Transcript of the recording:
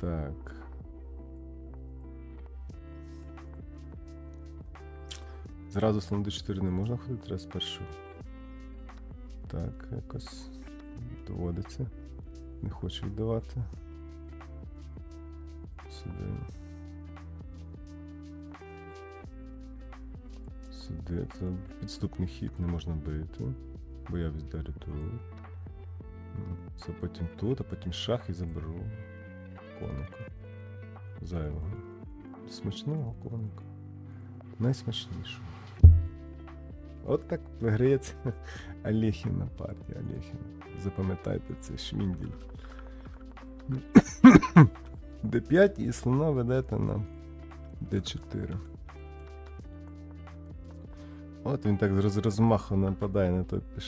Так. Зразу слон d4 не можна ходити, треба спершу. Так, якось доводиться. Не хочу віддавати. Сюди. Сюди. Це підступний хід не можна бити. Бо я вдарю тут. Ну, Це потім тут, а потім шах і заберу коника. Зайвого. Смачного коника. Найсмачнішого. От так виграється Олехіна партія. Олехіна. Запам'ятайте це шмінділь. D5 і слона ведете на D4. От він так з розмаху нападає на той пішов.